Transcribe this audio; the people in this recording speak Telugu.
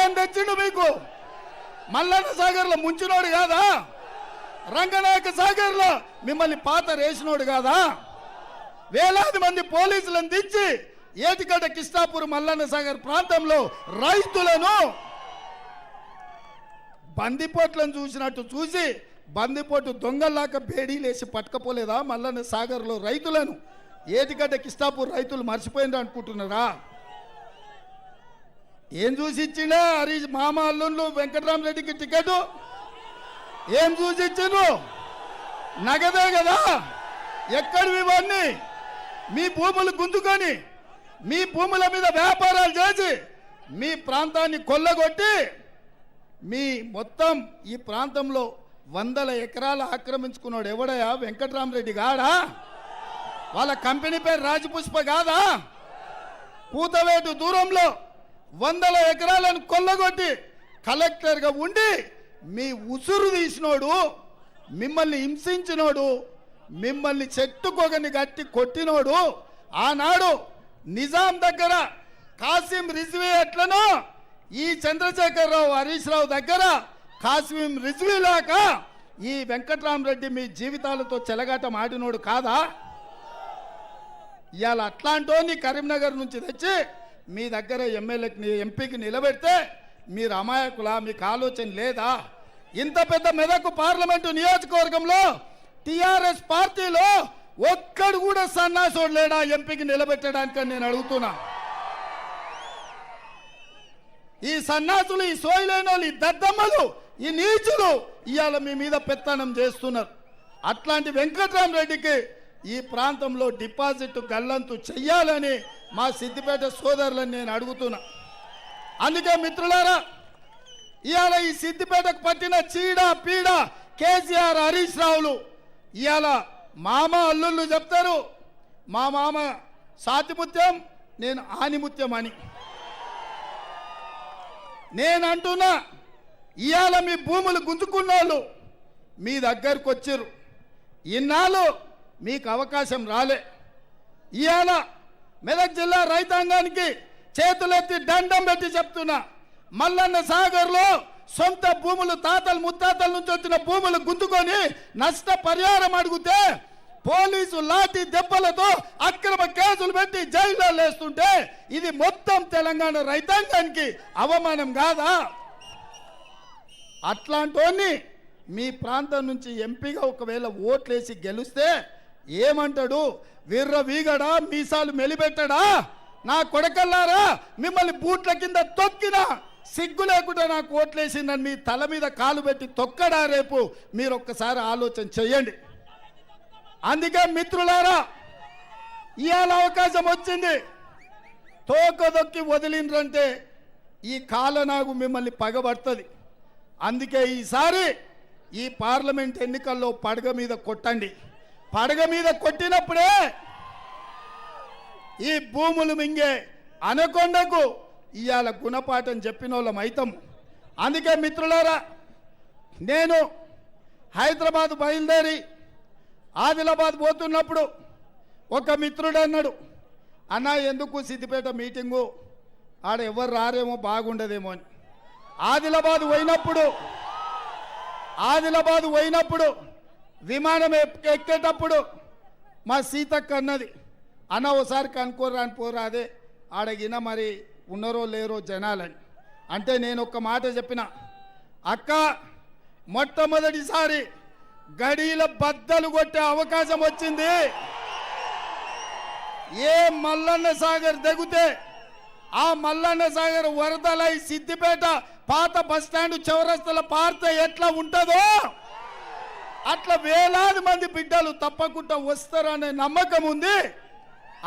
ఏం తెచ్చిండు మీకు? మల్లన్న సాగర్లో ముంచినోడు కాదా? రంగనాయక సాగర్లో మిమ్మల్ని పాత రేసినోడు కాదా? వేలాది మంది పోలీసులను దించి ఏటిగడ్డ కిష్టాపూర్ మల్లన్న సాగర్ ప్రాంతంలో రైతులను బందిపోట్లను చూసినట్టు చూసి బందిపోటు దొంగల్లాక బేడీలేసి పట్టుకపోలేదా మల్లన్న సాగర్లో రైతులను? ఏటిగడ్డ కిష్టాపూర్ రైతులు మర్చిపోయింది అనుకుంటున్నారా? ఏం చూసి ఇచ్చిండే హరీష్ మామ అల్లుళ్ళు వెంకటరామరెడ్డికి టికెట్. ఏం చూసి ఇచ్చిండ్రు నగదే కదా. ఎక్కడివి ఇవన్నీ? మీ భూములు గుంజుకొని మీ భూముల మీద వ్యాపారాలు చేసి మీ ప్రాంతాన్ని కొల్లగొట్టి మీ మొత్తం ఈ ప్రాంతంలో వందల ఎకరాలు ఆక్రమించుకున్నాడు ఎవడయా వెంకటరామరెడ్డి గాడా? వాళ్ళ కంపెనీ పేరు రాజపుష్ప కాదా? కూతవేటు దూరంలో వందల ఎకరాలను కొల్లగొట్టి కలెక్టర్గా ఉండి మీ ఉసురు తీసినోడు మిమ్మల్ని హింసించినోడు మిమ్మల్ని చెట్టుకొగని గట్టి కొట్టినోడు ఆనాడు నిజాం దగ్గర కాసిం రిజ్వీ ఎట్లనో ఈ చంద్రశేఖరరావు హరీష్ రావు దగ్గర కాసిం రిజ్వీ లేక ఈ వెంకట్రామరెడ్డి మీ జీవితాలతో చెలగాటం ఆడినోడు కాదా? ఇవాళ అట్లాంటోని కరీంనగర్ నుంచి తెచ్చి మీ దగ్గర ఎమ్మెల్యేకి ఎంపీకి నిలబెడితే మీరు అమాయకులా మీకు ఆలోచన లేదా? ఇంత పెద్ద మెదకు పార్లమెంటు నియోజకవర్గంలో టిఆర్ఎస్ పార్టీలో ఒక్కడు కూడా సన్నాసోడు లేడా? ఎంపీకి నిలబెట్టడానికి అని నేను అడుగుతున్నా. ఈ సన్నాసులు ఈ సోయిలేని వాళ్ళు ఈ దద్దమ్మలు ఈ నీచులు ఇవాళ మీ మీద పెత్తనం చేస్తున్నారు. అట్లాంటి వెంకట్రామరెడ్డికి ఈ ప్రాంతంలో డిపాజిట్ గల్లంతు చెయ్యాలని మా సిద్దిపేట సోదరులను నేను అడుగుతున్నా. అందుకే మిత్రులారా ఇవాళ ఈ సిద్దిపేటకు పట్టిన చీడ పీడ కేసీఆర్ హరీష్ రావులు ఇవాళ మామ అల్లుళ్ళు చెప్తారు. మా మామ సాతిముత్యం నేను ఆనిముత్యం అని. నేనంటున్నా ఇవాళ మీ భూములు గుంజుకున్న వాళ్ళు మీ దగ్గరకు వచ్చారు ఇన్నాళ్ళు మీకు అవకాశం రాలే. ఇవాళ మెదక్ జిల్లా రైతాంగానికి చేతులెత్తి దండం పెట్టి చెప్తున్నా మల్లన్న సాగర్లో సొంత భూములు తాతలు ముత్తాతల నుంచి వచ్చిన భూములు గుంతుకొని నష్ట పరిహారం అడిగితే పోలీసు లాఠీ దెబ్బలతో అక్రమ కేసులు పెట్టి జైల్లో లేస్తుంటే ఇది మొత్తం తెలంగాణ రైతాంగానికి అవమానం కాదా? అట్లాంటోని మీ ప్రాంతం నుంచి ఎంపీగా ఒకవేళ ఓట్లేసి గెలిస్తే ఏమంటాడు? విర్ర వీగడా మీసాలు మెలిపెట్టడా? నా కొడకల్లారా మిమ్మల్ని బూట్ల కింద తొక్కినా? సిగ్గు లేకుండా నాకు ఓట్లేసిందని మీ తల మీద కాలు పెట్టి తొక్కడా రేపు? మీరు ఒక్కసారి ఆలోచన చెయ్యండి. అందుకే మిత్రులారా ఇవాళ అవకాశం వచ్చింది. తోకదొక్కి వదిలిండ్రంటే ఈ కాలనాగు మిమ్మల్ని పగబడుతుంది. అందుకే ఈసారి ఈ పార్లమెంట్ ఎన్నికల్లో పడగ మీద కొట్టండి. పడగ మీద కొట్టినప్పుడే ఈ భూములు మింగే అనకొండకు ఇవాళ గుణపాఠం చెప్పిన వాళ్ళం అయితాం. అందుకే మిత్రులారా నేను హైదరాబాద్ బయలుదేరి ఆదిలాబాద్ పోతున్నప్పుడు ఒక మిత్రుడు అన్నాడు అన్న ఎందుకు సిద్దిపేట మీటింగు? ఆడ ఎవరు రారేమో బాగుండదేమో అని. ఆదిలాబాద్ పోయినప్పుడు ఆదిలాబాద్ పోయినప్పుడు విమానం ఎక్కేటప్పుడు మా సీతక్క అన్నది అన్న ఓసారి కనుక్కోరాని పోరా అదే ఆడగిన మరి ఉన్నారో లేరో జనాలని. అంటే నేను ఒక మాట చెప్పిన అక్క మొట్టమొదటిసారి గడీల బద్దలు కొట్టే అవకాశం వచ్చింది. ఏ మల్లన్న సాగర్ దిగుతే ఆ మల్లన్న సాగర్ వరదలై సిద్దిపేట పాత బస్టాండ్ చౌరస్తల పార్త ఎట్లా ఉంటుందో అట్లా వేలాది మంది బిడ్డలు తప్పకుండా వస్తారనే నమ్మకం ఉంది.